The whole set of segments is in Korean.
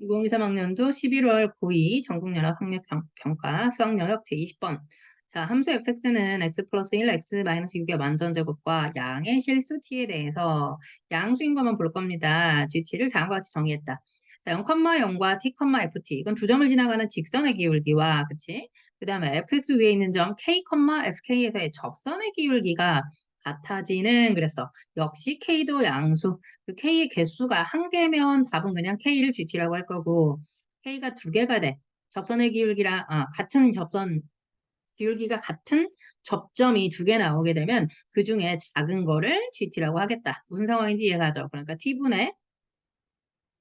2023학년도 11월 고2 전국연합 학력평가 수학영역 제20번 자, 함수 fx는 x 플러스 1, x 마이너스 6의 완전제곱과 양의 실수 t에 대해서 양수인 것만 볼 겁니다. gt를 다음과 같이 정의했다. 자, 0,0과 t, ft 이건 두 점을 지나가는 직선의 기울기와 그치? 그 다음에 fx 위에 있는 점 k, fk에서의 접선의 기울기가 같아지는 그랬어. 역시 K도 양수. 그 K의 개수가 한 개면 답은 그냥 K를 GT라고 할 거고 K가 두 개가 돼. 접선의 기울기랑 아, 같은 접선 기울기가 같은 접점이 두 개 나오게 되면 그 중에 작은 거를 GT라고 하겠다. 무슨 상황인지 이해가죠? 그러니까 T분의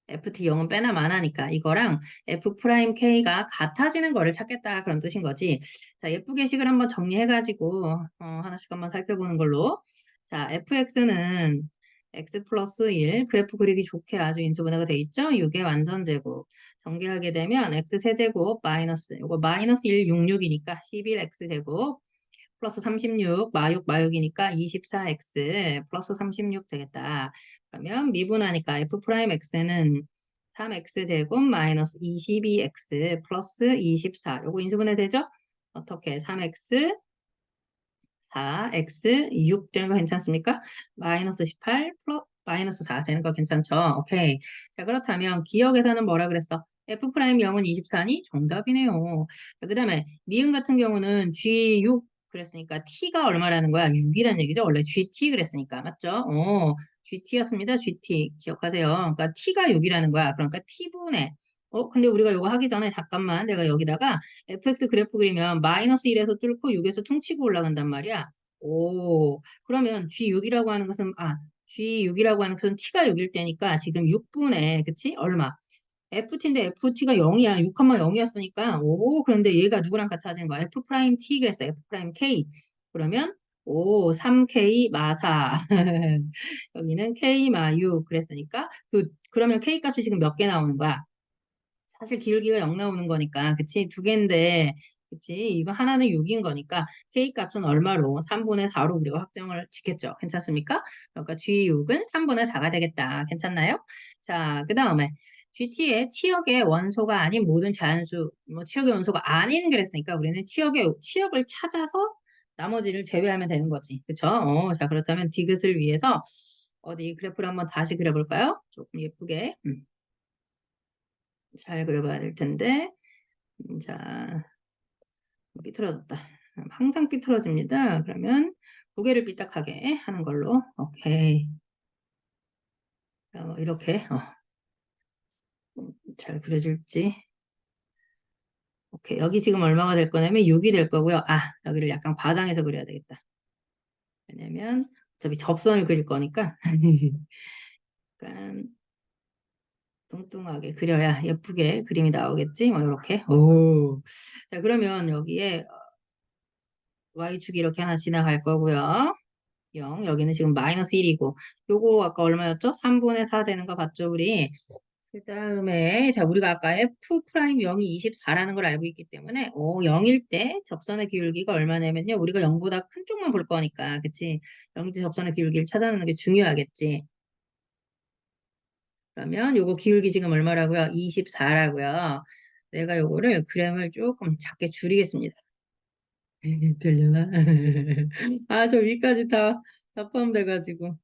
FT 0은 빼나 마나니까 이거랑 F'K가 같아지는 거를 찾겠다 그런 뜻인 거지. 자, 예쁘게 식을 한번 정리해가지고 어, 하나씩 한번 살펴보는 걸로. 자, FX는 X 플러스 1 그래프 그리기 좋게 아주 인수분해가 돼 있죠? 6의 완전 제곱. 전개하게 되면 X 세제곱 마이너스 이거 마이너스 1, 6, 6이니까 11X제곱 플러스 36, 마육, 마육이니까 24x 플러스 36 되겠다. 그러면 미분하니까 f'x는 3x제곱 마이너스 22x 플러스 24. 요거 인수분해 되죠? 어떻게 3x 4x 6 되는 거 괜찮습니까? 마이너스 18 플러스 마이너스 4 되는 거 괜찮죠? 오케이. 자 그렇다면 기억에서는 뭐라 그랬어? f 프라임 0은 24니 정답이네요. 그 다음에 니은 같은 경우는 g6 그랬으니까 t가 얼마라는 거야? 6이라는 얘기죠. 원래 gt 그랬으니까 맞죠? 어, gt였습니다. gt 기억하세요. 그러니까 t가 6이라는 거야. 그러니까 t분의 어 근데 우리가 이거 하기 전에 잠깐만 내가 여기다가 fx 그래프 그리면 마이너스 1에서 뚫고 6에서 퉁치고 올라간단 말이야. 오 그러면 g6이라고 하는 것은 아 g6이라고 하는 것은 t가 6일 때니까 지금 6분의 그치? 얼마? FT인데 FT가 0이야. 6,0이었으니까 오 그런데 얘가 누구랑 같아지는 거야? F 프라임 T 그랬어. F 프라임 K. 그러면 오 3K 마사 여기는 K 마 6 그랬으니까 그 그러면 K 값이 지금 몇 개 나오는 거야? 사실 기울기가 0 나오는 거니까 그치 두 개인데 그치 이거 하나는 6인 거니까 K 값은 얼마로 3분의 4로 우리가 확정을 지켰죠 괜찮습니까? 그러니까 G6은 3분의 4가 되겠다 괜찮나요? 자 그 다음에 GT의 치역의 원소가 아닌 모든 자연수, 뭐 치역의 원소가 아닌 그랬으니까 우리는 치역의 치역을 찾아서 나머지를 제외하면 되는 거지. 그쵸? 어, 자, 그렇다면 디귿을 위해서 어디 그래프를 한번 다시 그려볼까요? 조금 예쁘게. 음. 잘 그려봐야 될 텐데. 음, 자, 삐뚤어졌다. 항상 삐뚤어집니다. 그러면 고개를 삐딱하게 하는 걸로. 오케이. 어, 이렇게. 어. 잘 그려질지. 오케이. 여기 지금 얼마가 될 거냐면 6이 될 거고요. 아, 여기를 약간 과장해서 그려야 되겠다. 왜냐면 어차피 접선을 그릴 거니까 약간 뚱뚱하게 그려야 예쁘게 그림이 나오겠지. 뭐 이렇게. 오. 자, 그러면 여기에 y축이 이렇게 하나 지나갈 거고요. 0. 여기는 지금 마이너스 1이고 요거 아까 얼마였죠? 3분의 4 되는 거 봤죠, 우리? 그 다음에 자 우리가 아까 f 프라임 0이 24라는 걸 알고 있기 때문에 어 0일 때 접선의 기울기가 얼마냐면요. 우리가 0보다 큰 쪽만 볼 거니까. 그치? 0일 때 접선의 기울기를 찾아내는 게 중요하겠지. 그러면 요거 기울기 지금 얼마라고요? 24라고요. 내가 요거를 그램을 조금 작게 줄이겠습니다. 되려나? 아 저 위까지 다, 다 포함돼가지고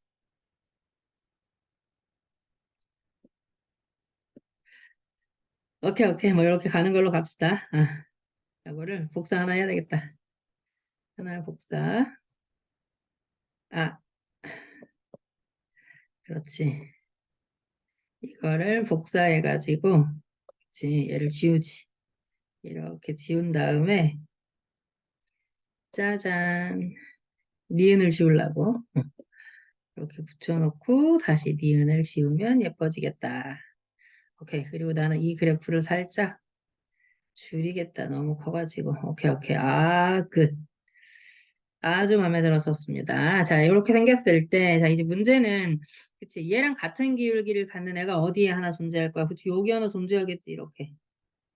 오케이, 오케이. 뭐, 이렇게 가는 걸로 갑시다. 아, 이거를 복사 하나 해야 되겠다. 하나 복사. 아, 그렇지. 이거를 복사해 가지고, 그렇지. 얘를 지우지. 이렇게 지운 다음에, 짜잔. 니은을 지우려고. 이렇게 붙여놓고, 다시 니은을 지우면 예뻐지겠다. 오케이. 그리고 나는 이 그래프를 살짝 줄이겠다. 너무 커가지고. 오케이, 오케이. 아, 끝. 아주 마음에 들었었습니다. 자, 이렇게 생겼을 때, 자, 이제 문제는, 그치, 얘랑 같은 기울기를 갖는 애가 어디에 하나 존재할 거야? 그치, 여기 하나 존재하겠지, 이렇게.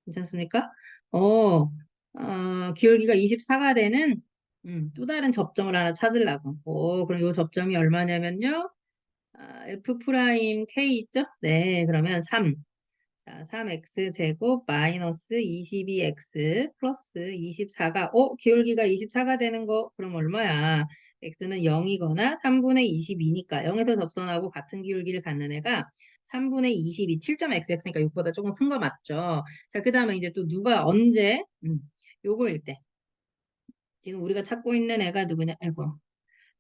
괜찮습니까? 어, 어 기울기가 24가 되는, 음, 또 다른 접점을 하나 찾으려고. 오, 그럼 이 접점이 얼마냐면요. 아, F 프라임 K 있죠? 네, 그러면 3. 자, 3x 제곱 마이너스 22x 플러스 24가 어 기울기가 24가 되는 거 그럼 얼마야? x는 0이거나 3분의 22니까 0에서 접선하고 같은 기울기를 갖는 애가 3분의 22 7.xx니까 6보다 조금 큰 거 맞죠? 자, 그 다음에 이제 또 누가 언제 음, 요거일 때 지금 우리가 찾고 있는 애가 누구냐? 아이고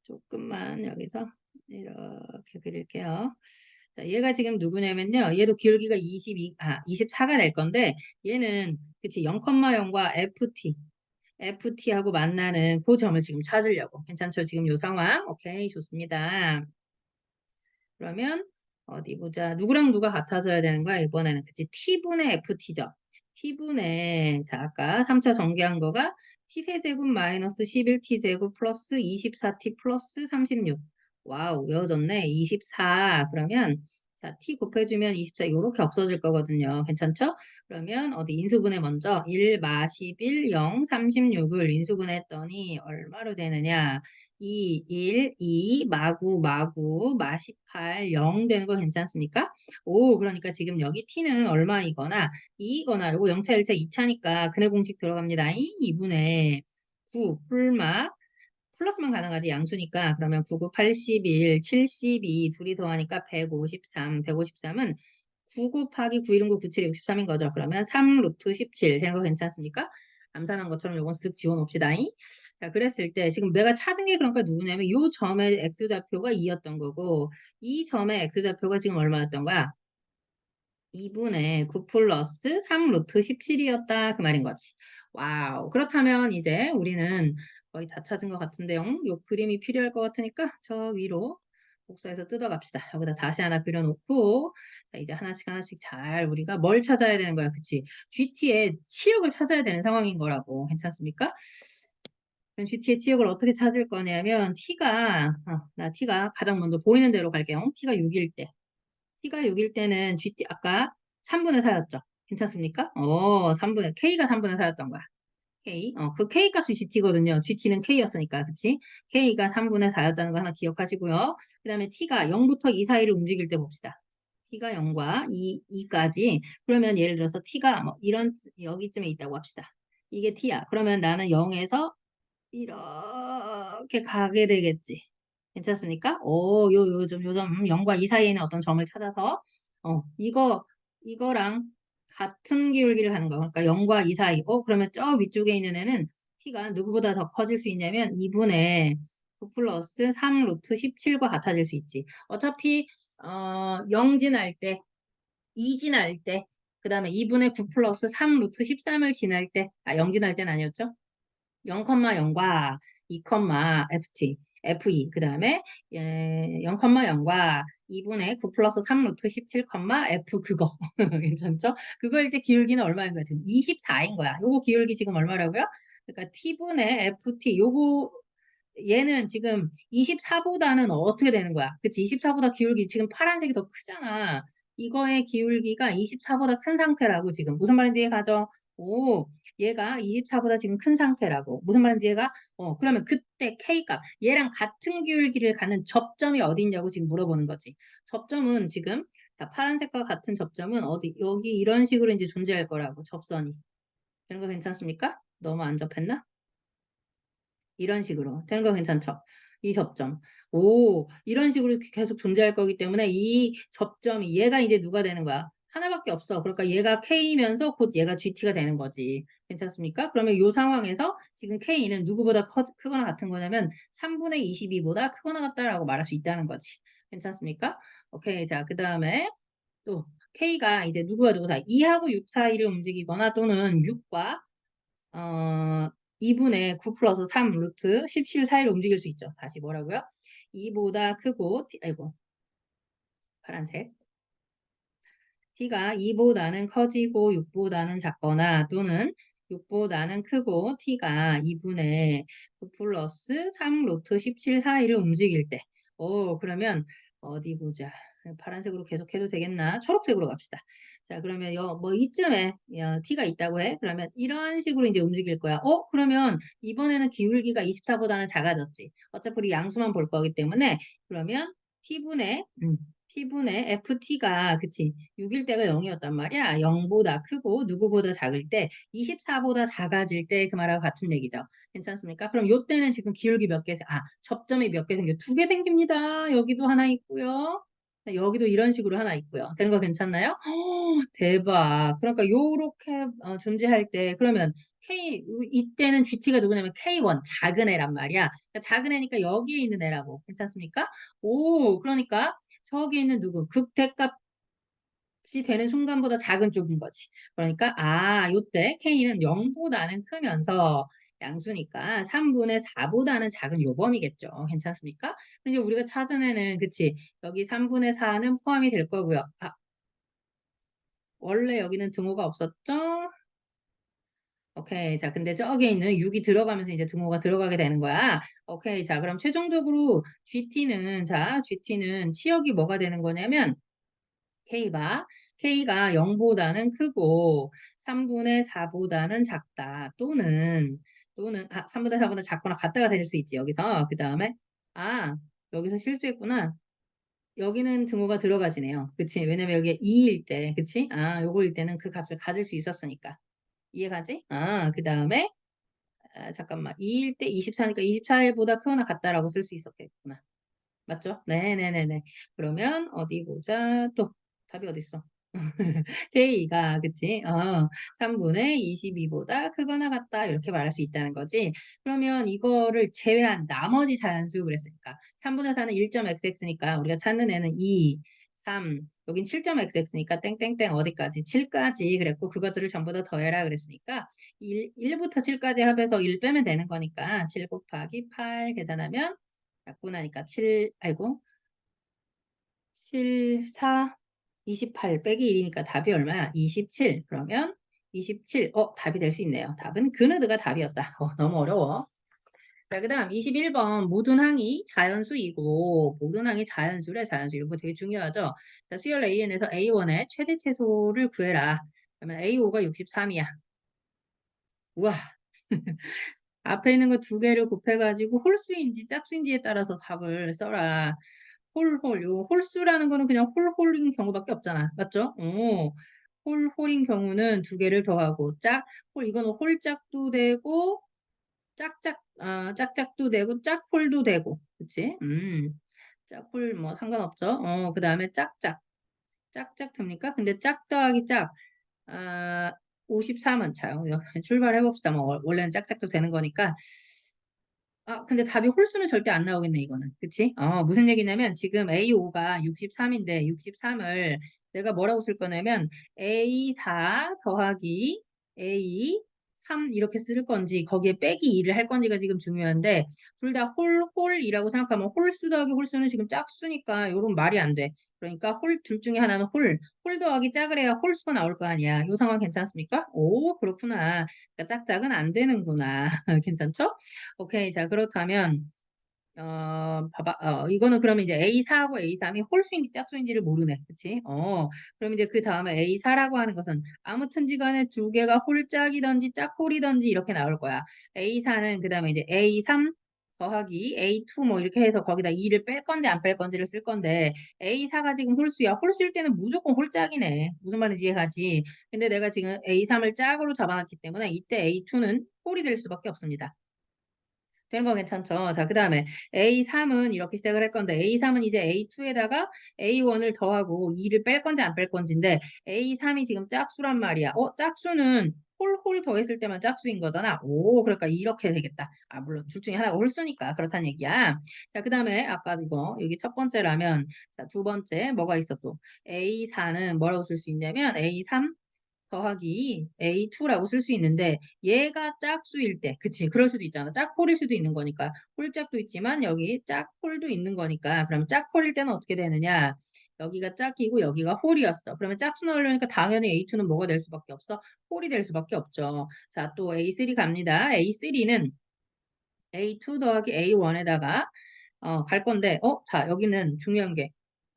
조금만 여기서 이렇게 그릴게요. 자, 얘가 지금 누구냐면요. 얘도 기울기가 22, 아, 24가 될 건데 얘는 그치 0,0과 ft ft하고 만나는 그 점을 지금 찾으려고. 괜찮죠? 지금 요 상황. 오케이, 좋습니다. 그러면 어디 보자. 누구랑 누가 같아져야 되는 거야? 이번에는 그치 t분의 ft죠. t분의 자 아까 3차 전개한 거가 t세제곱 마이너스 11t제곱 플러스 24t 플러스 36 와우 외워졌네. 24 그러면 자 t 곱해주면 24 이렇게 없어질 거거든요. 괜찮죠? 그러면 어디 인수분해 먼저 1 마 11 0 36을 인수분해했더니 얼마로 되느냐? 2 1 2 마구 마구 마 18 0 되는 거 괜찮습니까? 오 그러니까 지금 여기 t는 얼마이거나 2이거나 요거 0차 1차 2차니까 근해 공식 들어갑니다. 2분의 9 풀마 플러스만 가능하지 양수니까 그러면 9, 9, 81, 72 둘이 더하니까 153, 153은 9 곱하기 9, 1은 9, 9, 7이 63인 거죠. 그러면 3 루트 17 되는 거 괜찮습니까? 암산한 것처럼 요건 쓱 지워놓읍시다. 자, 그랬을 때 지금 내가 찾은 게 그러니까 누구냐면 요 점의 x좌표가 2였던 거고 이 점의 x좌표가 지금 얼마였던 거야? 2분의 9 플러스 3 루트 17이었다 그 말인 거지. 와우. 그렇다면 이제 우리는 거의 다 찾은 것 같은데요. 요 그림이 필요할 것 같으니까 저 위로 복사해서 뜯어갑시다. 여기다 다시 하나 그려놓고 이제 하나씩 하나씩 잘 우리가 뭘 찾아야 되는 거야. 그치? GT의 치역을 찾아야 되는 상황인 거라고. 괜찮습니까? 그럼 GT의 치역을 어떻게 찾을 거냐면 T가 어, 나 T가 가장 먼저 보이는 대로 갈게요. T가 6일 때 T가 6일 때는 GT 아까 3분의 4였죠. 괜찮습니까? 어, 3분의 K가 3분의 4였던 거야. 어, 그 K 값이 GT거든요. GT는 K였으니까, 그치? K가 3분의 4였다는 거 하나 기억하시고요. 그 다음에 T가 0부터 2 사이를 움직일 때 봅시다. T가 0과 2, 2까지. 그러면 예를 들어서 T가 뭐 이런, 여기쯤에 있다고 합시다. 이게 T야. 그러면 나는 0에서 이렇게 가게 되겠지. 괜찮습니까? 오, 요, 요 점, 요 점, 0과 2 사이에 있는 어떤 점을 찾아서, 어, 이거, 이거랑 같은 기울기를 하는 거. 그러니까 0과 2 사이. 어, 그러면 저 위쪽에 있는 애는 t가 누구보다 더 커질 수 있냐면 2분의 9 플러스 3 루트 17과 같아질 수 있지. 어차피 어, 0 지날 때, 2 지날 때, 그 다음에 2분의 9 플러스 3 루트 13을 지날 때, 아, 0 지날 때는 아니었죠? 0,0과 2, ft. F2 그 다음에 예, 0,0과 2분의 9 플러스 3 루트 17, F 그거 괜찮죠? 그거일 때 기울기는 얼마인 거야? 지금 24인 거야. 요거 기울기 지금 얼마라고요? 그러니까 T분의 FT 요거 얘는 지금 24보다는 어떻게 되는 거야? 그치? 24보다 기울기 지금 파란색이 더 크잖아. 이거의 기울기가 24보다 큰 상태라고 지금 무슨 말인지 이해가죠? 오, 얘가 24보다 지금 큰 상태라고. 무슨 말인지 얘가? 어, 그러면 그때 K값, 얘랑 같은 기울기를 가는 접점이 어디 있냐고 지금 물어보는 거지. 접점은 지금, 자, 파란색과 같은 접점은 어디, 여기 이런 식으로 이제 존재할 거라고, 접선이. 되는 거 괜찮습니까? 너무 안 접했나? 이런 식으로. 되는 거 괜찮죠? 이 접점. 오, 이런 식으로 계속 존재할 거기 때문에 이 접점이, 얘가 이제 누가 되는 거야? 하나밖에 없어. 그러니까 얘가 K면서 곧 얘가 GT가 되는 거지. 괜찮습니까? 그러면 이 상황에서 지금 K는 누구보다 커, 크거나 같은 거냐면 3분의 22보다 크거나 같다라고 말할 수 있다는 거지. 괜찮습니까? 오케이. 자, 그 다음에 또 K가 이제 누구와 누구 사이, 2하고 6 사이를 움직이거나 또는 6과 어, 2분의 9 플러스 3 루트 17 사이를 움직일 수 있죠. 다시 뭐라고요? 2보다 크고, 아이고, 파란색. T가 2보다는 커지고 6보다는 작거나 또는 6보다는 크고 t가 2분의 9 플러스 3 로트 17 사이를 움직일 때. 오, 그러면 어디 보자. 파란색으로 계속 해도 되겠나? 초록색으로 갑시다. 자, 그러면 요, 뭐 이쯤에 어, t가 있다고 해. 그러면 이런 식으로 이제 움직일 거야. 어, 그러면 이번에는 기울기가 24보다는 작아졌지. 어차피 우리 양수만 볼 거기 때문에 그러면 t분의 음, T분의 FT가 그치 6일 때가 0이었단 말이야. 0보다 크고 누구보다 작을 때 24보다 작아질 때 그 말하고 같은 얘기죠. 괜찮습니까? 그럼 요 때는 지금 기울기 몇 개, 아 접점이 몇 개 생겨? 두 개 생깁니다. 여기도 하나 있고요. 네, 여기도 이런 식으로 하나 있고요. 되는 거 괜찮나요? 허, 대박. 그러니까 요렇게 어, 존재할 때 그러면 K 이때는 GT가 누구냐면 K1 작은 애란 말이야. 그러니까 작은 애니까 여기에 있는 애라고. 괜찮습니까? 오, 그러니까 저기 있는 누구 극대값이 되는 순간보다 작은 쪽인 거지. 그러니까 아, 요때 K는 0보다는 크면서 양수니까 3분의 4보다는 작은 요범이겠죠. 괜찮습니까? 이제 우리가 찾아내는 그치 여기 3분의 4는 포함이 될 거고요. 아, 원래 여기는 등호가 없었죠? 오케이. 자, 근데 저기 있는 6이 들어가면서 이제 등호가 들어가게 되는 거야. 오케이. 자, 그럼 최종적으로 GT는, 자, GT는 치역이 뭐가 되는 거냐면, K가, K가 0보다는 크고, 3분의 4보다는 작다. 또는, 또는, 아, 3분의 4보다 작거나 같다가 될 수 있지, 여기서. 그 다음에, 아, 여기서 실수했구나. 여기는 등호가 들어가지네요. 그치? 왜냐면 여기에 2일 때, 그치? 아, 요거일 때는 그 값을 가질 수 있었으니까. 이해가지? 아, 그 다음에 아, 잠깐만 2일 때 24니까 24일보다 크거나 같다라고 쓸 수 있었겠구나. 맞죠? 네네네네. 그러면 어디 보자. 또 답이 어디 있어? 제2가 그치? 어, 3분의 22보다 크거나 같다 이렇게 말할 수 있다는 거지. 그러면 이거를 제외한 나머지 자연수 그랬으니까 3분의 4는 1.xx니까 우리가 찾는 애는 2, 3, 여긴 7.xx니까 땡땡땡 어디까지? 7까지 그랬고 그것들을 전부 다 더해라 그랬으니까 1, 1부터 7까지 합해서 1 빼면 되는 거니까 7 곱하기 8 계산하면 약분하니까 7 아이고 7, 4, 28 빼기 1이니까 답이 얼마야? 27 그러면 27 어, 답이 될 수 있네요. 답은 그느드가 답이었다. 어, 너무 어려워. 자, 그 다음 21번 모든 항이 자연수이고 모든 항이 자연수래 자연수 이거 되게 중요하죠. 자, 수열 AN에서 A1의 최대 최소를 구해라. 그러면 A5가 63이야. 우와. 앞에 있는 거 두 개를 곱해가지고 홀수인지 짝수인지에 따라서 답을 써라. 홀홀. 요 홀수라는 거는 그냥 홀홀인 경우밖에 없잖아. 맞죠? 오. 홀홀인 경우는 두 개를 더하고 짝, 홀, 이거는 홀짝도 되고 짝짝, 아, 짝짝도 되고 짝홀도 되고. 그치? 음. 짝홀 뭐 상관없죠? 어, 그 다음에 짝짝. 짝짝 됩니까? 근데 짝 더하기 짝. 아, 53은 차요. 출발해 봅시다. 뭐 원래는 짝짝도 되는 거니까. 아, 근데 답이 홀수는 절대 안 나오겠네, 이거는. 그치? 어, 무슨 얘기냐면 지금 A5가 63인데 63을 내가 뭐라고 쓸 거냐면 A4 더하기 A 3 이렇게 쓸 건지 거기에 빼기 2를 할 건지가 지금 중요한데 둘 다 홀, 홀이라고 생각하면 홀수 더하기 홀수는 지금 짝수니까 이런 말이 안 돼. 그러니까 홀 둘 중에 하나는 홀, 홀 더하기 짝을 해야 홀수가 나올 거 아니야. 이 상황 괜찮습니까? 오, 그렇구나. 그러니까 짝짝은 안 되는구나. 괜찮죠? 오케이. 자, 그렇다면 어, 봐봐. 어, 이거는 그러면 이제 A4하고 A3이 홀수인지 짝수인지를 모르네. 그치? 어, 그럼 이제 그 다음에 A4라고 하는 것은 아무튼 지 간에 두 개가 홀짝이든지 짝홀이든지 이렇게 나올 거야. A4는 그 다음에 이제 A3 더하기 A2 뭐 이렇게 해서 거기다 2를 뺄 건지 안 뺄 건지를 쓸 건데 A4가 지금 홀수야. 홀수일 때는 무조건 홀짝이네. 무슨 말인지 이해가지? 근데 내가 지금 A3을 짝으로 잡아놨기 때문에 이때 A2는 홀이 될 수밖에 없습니다. 되는 거 괜찮죠? 자, 그 다음에 A3은 이렇게 시작을 할 건데 A3은 이제 A2에다가 A1을 더하고 2를 뺄 건지 안 뺄 건지인데 A3이 지금 짝수란 말이야. 어, 짝수는 홀홀 더했을 때만 짝수인 거잖아. 오, 그러니까 이렇게 되겠다. 아, 물론 둘 중에 하나가 홀수니까 그렇다는 얘기야. 자, 그 다음에 아까 이거 여기 첫 번째라면 자, 두 번째 뭐가 있어 또? A4는 뭐라고 쓸 수 있냐면 A3 더하기 A2라고 쓸 수 있는데 얘가 짝수일 때 그치 그럴 수도 있잖아. 짝홀일 수도 있는 거니까. 홀짝도 있지만 여기 짝홀도 있는 거니까. 그럼 짝홀일 때는 어떻게 되느냐? 여기가 짝이고 여기가 홀이었어. 그러면 짝수 넣으려니까 당연히 A2는 뭐가 될 수밖에 없어? 홀이 될 수밖에 없죠. 자 또 A3 갑니다. A3는 A2 더하기 A1에다가 어, 갈 건데 어, 자 여기는 중요한 게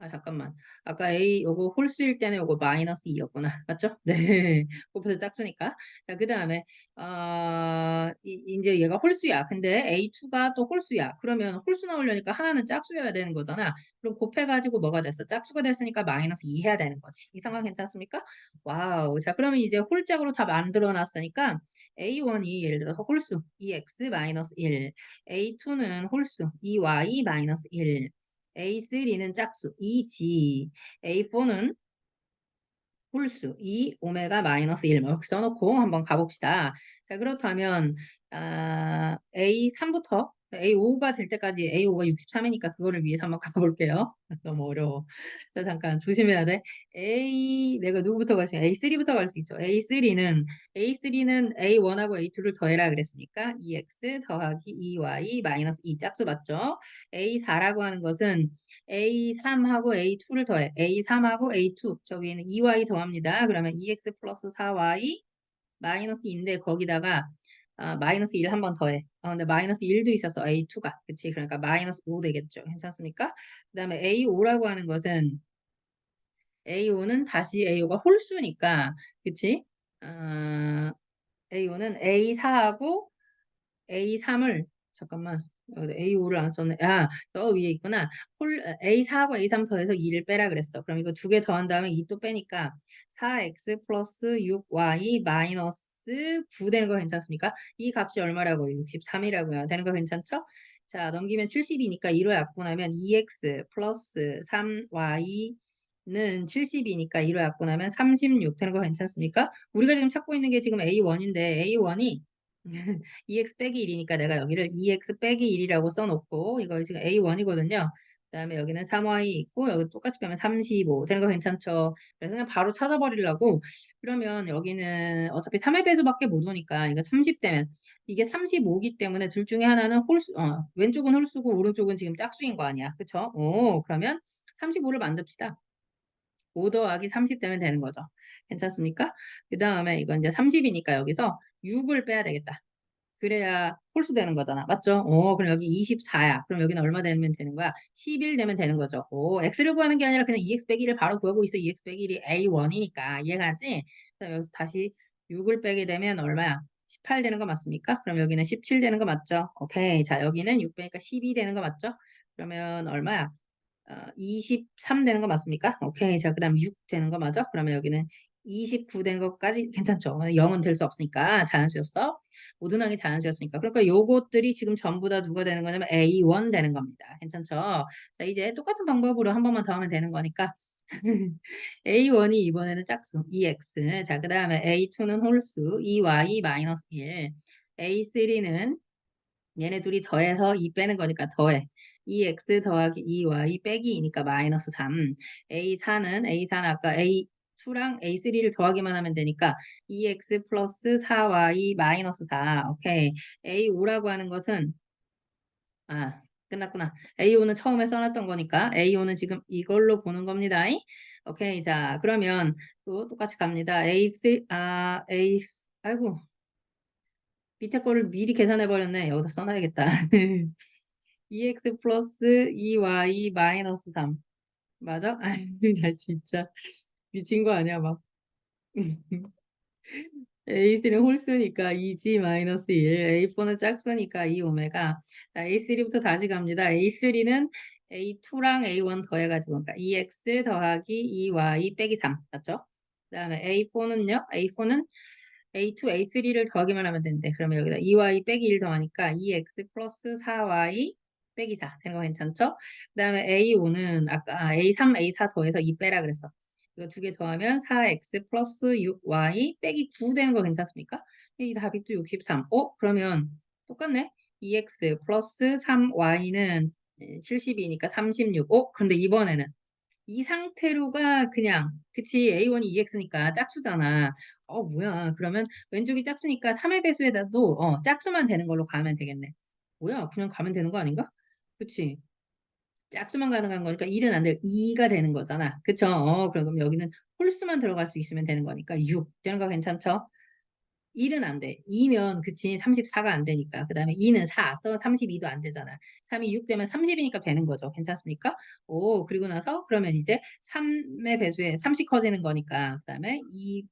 아, 잠깐만. 아까 A 요거 홀수일 때는 요거 마이너스 2였구나. 맞죠? 네. 곱해서 짝수니까. 자, 그 다음에, 어, 이, 이제 얘가 홀수야. 근데 A2가 또 홀수야. 그러면 홀수 나오려니까 하나는 짝수여야 되는 거잖아. 그럼 곱해가지고 뭐가 됐어? 짝수가 됐으니까 마이너스 2 해야 되는 거지. 이 상황 괜찮습니까? 와우. 자, 그러면 이제 홀짝으로 다 만들어 놨으니까 A1이 예를 들어서 홀수 2x 마이너스 1, A2는 홀수 2y 마이너스 1, A3는 짝수 2g, A4는 홀수 2 오메가 마이너스 1 이렇게 써놓고 한번 가봅시다. 자 그렇다면 아, A3부터 A5가 될 때까지 A5가 63이니까 그거를 위해서 한번 가볼게요. 너무 어려워. 자 잠깐 조심해야 돼. A 내가 누구부터 갈 수 있냐? A3부터 갈 수 있죠. A3는 A3는 A1하고 A2를 더해라 그랬으니까 2x 더하기 2y 마이너스 2 짝수 맞죠? A4라고 하는 것은 A3하고 A2를 더해. A3하고 A2 저 위에는 2y 더합니다. 그러면 2x 플러스 4y 마이너스 2인데 거기다가 아, 마이너스 1 한 번 더해. 어, 근데 마이너스 1도 있었어. A2가. 그치? 그러니까 마이너스 5 되겠죠. 괜찮습니까? 그 다음에 A5라고 하는 것은 A5는 다시 A5가 홀수니까. 그치? 아, A5는 A4하고 A3을 잠깐만 여기 A5를 안 썼네. 아, 저 위에 있구나. 홀 A4하고 A3 더해서 2를 빼라 그랬어. 그럼 이거 두 개 더한 다음에 2 또 빼니까 4x 플러스 6y 마이너스 9 되는 거 괜찮습니까? 이 값이 얼마라고요? 63이라고요. 되는 거 괜찮죠? 자, 넘기면 70이니까 2로 약분하면 2x 플러스 3y 는 70이니까 1로 약분하면 36 되는 거 괜찮습니까? 우리가 지금 찾고 있는 게 지금 A1인데 A1이 2x 빼기 1이니까 내가 여기를 2x 빼기 1이라고 써놓고 이거 지금 A1이거든요. 그 다음에 여기는 3y 있고 여기 똑같이 빼면 35 되는 거 괜찮죠? 그래서 그냥 바로 찾아버리려고 그러면 여기는 어차피 3의 배수밖에 못 오니까 이거 30 되면 이게 35기 때문에 둘 중에 하나는 홀수 어, 왼쪽은 홀수고 오른쪽은 지금 짝수인 거 아니야. 그쵸? 오 그러면 35를 만듭시다. 5 더하기 30 되면 되는 거죠. 괜찮습니까? 그 다음에 이건 이제 30이니까 여기서 6을 빼야 되겠다. 그래야 홀수 되는 거잖아. 맞죠? 어, 그럼 여기 24야. 그럼 여기는 얼마 되면 되는 거야? 11 되면 되는 거죠. 오, x를 구하는 게 아니라 그냥 2x 빼기 1을 바로 구하고 있어. 2x 빼기 1이 a1이니까. 이해가지? 그럼 여기서 다시 6을 빼게 되면 얼마야? 18 되는 거 맞습니까? 그럼 여기는 17 되는 거 맞죠? 오케이. 자, 여기는 6 빼니까 12 되는 거 맞죠? 그러면 얼마야? 어, 23 되는 거 맞습니까? 오케이. 자, 그 다음 6 되는 거 맞아? 그러면 여기는 29 되는 것까지 괜찮죠? 0은 될 수 없으니까 자연수였어. 모든항이 자연수였으니까. 그러니까 요것들이 지금 전부 다 누가 되는 거냐면 A1 되는 겁니다. 괜찮죠? 자, 이제 똑같은 방법으로 한 번만 더 하면 되는 거니까. A1이 이번에는 짝수 2x. 자, 그 다음에 A2는 홀수 2y 마이너스 1. A3는 얘네 둘이 더해서 2 빼는 거니까 더해. 2x 더하기 2y 빼기 2니까 마이너스 3. A4는 A4는 아까 A2랑 A3를 더하기만 하면 되니까 2x 플러스 4y 마이너스 4. 오케이. A5라고 하는 것은 아 끝났구나. A5는 처음에 써놨던 거니까 A5는 지금 이걸로 보는 겁니다. 오케이. 자 그러면 또 똑같이 갑니다. A3 아 A 아이고 밑에 거를 미리 계산해 버렸네. 여기다 써놔야겠다. 2x 플러스 2y 마이너스 3. 맞아? 나 진짜 미친 거 아니야, 막. A3는 홀수니까 2g 마이너스 1, A4는 짝수니까 2 오메가. 자, A3부터 다시 갑니다. A3는 A2랑 A1 더해가지고, 그러니까 2x 더하기 2y 빼기 3. 맞죠? 그 다음에 A4는요? A4는 A2, A3를 더하기만 하면 되는데, 그러면 여기다 2y 빼기 1 더하니까 2x 플러스 4y 빼기 4 되는 거 괜찮죠? 그 다음에 A5는 아까 아, A3, A4 더해서 2 빼라 그랬어. 이거 두 개 더하면 4x 플러스 6y 빼기 9 되는 거 괜찮습니까? 이 답이 또 63. 어? 그러면 똑같네. 2x 플러스 3y는 70이니까 36. 어? 근데 이번에는 이 상태로가 그냥 그치 A1이 2x니까 짝수잖아. 어 뭐야 그러면 왼쪽이 짝수니까 3의 배수에다도 어, 짝수만 되는 걸로 가면 되겠네. 뭐야 그냥 가면 되는 거 아닌가? 그치 짝수만 가능한 거니까 1은 안 돼. 2가 되는 거잖아. 그쵸? 어, 그럼 여기는 홀수만 들어갈 수 있으면 되는 거니까 6 되는 거 괜찮죠? 1은 안 돼. 2면 그치 34가 안 되니까. 그 다음에 2는 4, 써 32도 안 되잖아. 3이 6 되면 30이니까 되는 거죠. 괜찮습니까? 오, 그리고 나서 그러면 이제 3의 배수에 30 커지는 거니까. 그 다음에 2,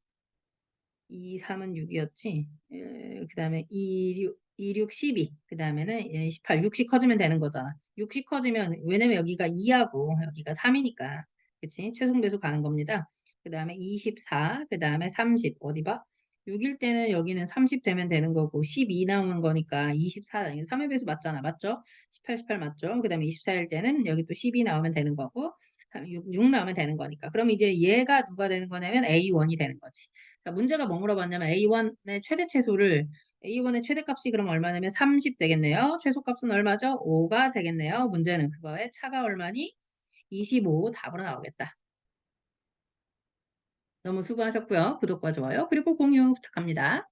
2, 3은 6이었지. 그 다음에 2, 6, 2, 6, 12. 그 다음에는 18, 60 커지면 되는 거잖아. 60 커지면, 왜냐면 여기가 2하고 여기가 3이니까. 그치? 최종 배수 가는 겁니다. 그 다음에 24, 그 다음에 30. 어디 봐? 6일 때는 여기는 30 되면 되는 거고 12 나오는 거니까 24, 이거 3의 배수 맞잖아. 맞죠? 18, 18 맞죠? 그 다음에 24일 때는 여기 또 12 나오면 되는 거고 6, 6 나오면 되는 거니까. 그럼 이제 얘가 누가 되는 거냐면 A1이 되는 거지. 자, 문제가 뭐 물어봤냐면 A1의 최대 최소를 A1의 최대값이 그럼 얼마냐면 30 되겠네요. 최소값은 얼마죠? 5가 되겠네요. 문제는 그거의 차가 얼마니? 25 답으로 나오겠다. 너무 수고하셨고요. 구독과 좋아요 그리고 공유 부탁합니다.